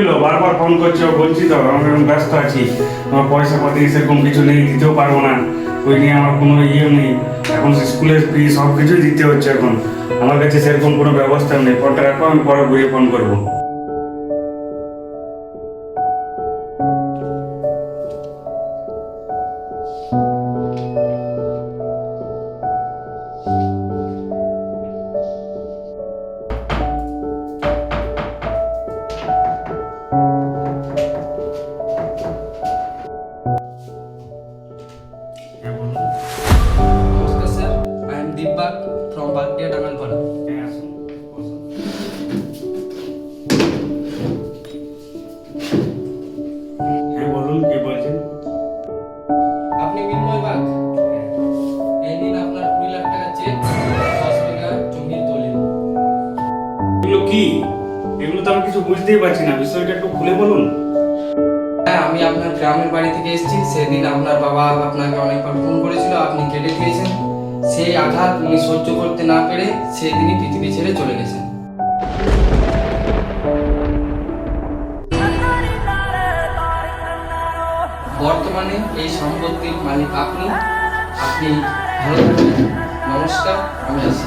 বারবার ফোন করছ বলছি তো আমি এখন ব্যস্ত আছি, আমার পয়সা পাতি সেরকম কিছু নেই, দিতেও পারব না, ওই নিয়ে আমার কোনো ইয়ে নেই, এখন স্কুলের ফি সব কিছুই দিতে হচ্ছে এখন, আমার কাছে সেরকম কোনো ব্যবস্থা নেই ফোনটা রাখব আমি পরে বইয়ে ফোন করব। বাগডিয়া ডাঙ্গালপাড়া হ্যাঁ আসুন হ্যাঁ বলুন কি বলছেন? আপনি মিনময় বাগ। এই নিন আপনার কুড়ি লাখ টাকা চেক দশ বিঘা জমির দলিল এগুলো কি? এগুলো তো আমি কিছু বুঝতেই পারছি না। বিষয়টা একটু খুলে বলুন। হ্যাঁ আমি আপনার গ্রামের বাড়ি থেকে এসেছি। সেদিন আপনার বাবা আপনাকে অনেকবার ফোন করেছিল আপনি কেটে দিয়েছেন। সেই আঘাত উনি সহ্য করতে না পেরে সেই দিনই পৃথিবী ছেড়ে চলে গেছেন। বর্তমানে এই সম্পত্তির মালিক আপনি। আপনি ভালো থাকবেন। নমস্কার, আমি আসি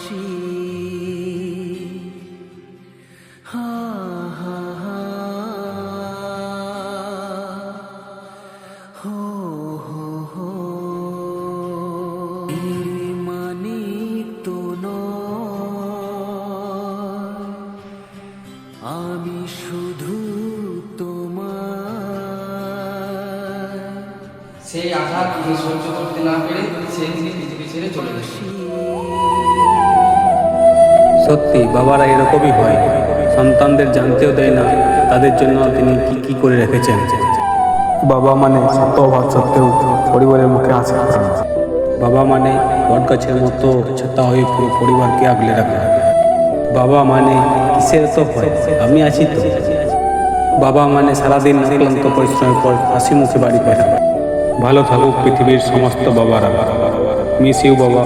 ভালোবাসি হা হা হা। হো হো হো। মানে তো আমি শুধু তোমার সেই আঘাত সহ্য করতে না পেরে সেই দিনই পৃথিবী ছেড়ে চলে গেছেন সত্যি বাবারা এরকমই হয়। সন্তানদের জানতেও দেয় না তাদের জন্য তিনি কি কি করে রেখেছেন। বাবা মানে শত অভাব সত্ত্বেও পরিবারের মুখে আছে। বাবা মানে বট গাছের মতো ছাতা হয়ে পুরো পরিবারকে আগলে রাখে। বাবা মানে কিসের তো হয় আমি আছি তো। বাবা মানে সারাদিন ক্লান্ত পরিশ্রমের পর হাসি মুখে বাড়ি ফেরা। ভালো থাকুক পৃথিবীর সমস্ত বাবারা। মিস ইউ বাবা।